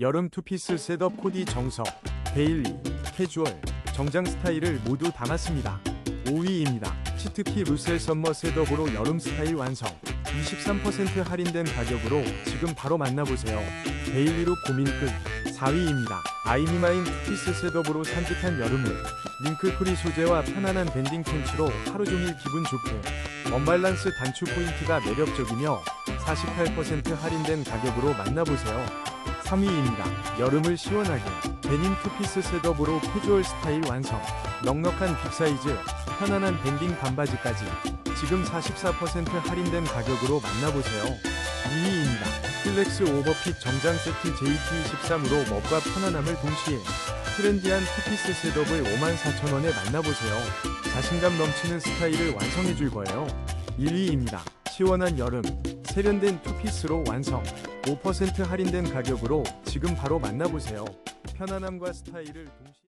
여름 투피스 셋업 코디 정석, 데일리, 캐주얼, 정장 스타일을 모두 담았습니다. 5위입니다. 치트키 루셀 썸머 셋업으로 여름 스타일 완성. 23% 할인된 가격으로 지금 바로 만나보세요. 데일리로 고민 끝. 4위입니다. 아이미마인 투피스 셋업으로 산뜻한 여름을 링클프리 소재와 편안한 밴딩 팬츠로 하루 종일 기분 좋게 언밸런스 단추 포인트가 매력적이며 48% 할인된 가격으로 만나보세요. 3위입니다. 여름을 시원하게 데님 투피스 셋업으로 캐주얼 스타일 완성 넉넉한 빅사이즈 편안한 밴딩 반바지까지 지금 44% 할인된 가격으로 만나보세요. 2위입니다. 플렉스 오버핏 정장 세트 JT13으로 멋과 편안함을 동시에 트렌디한 투피스 셋업을 54,000원에 만나보세요. 자신감 넘치는 스타일을 완성해줄 거예요. 1위입니다. 시원한 여름, 세련된 투피스로 완성. 5% 할인된 가격으로 지금 바로 만나보세요. 편안함과 스타일을 동시에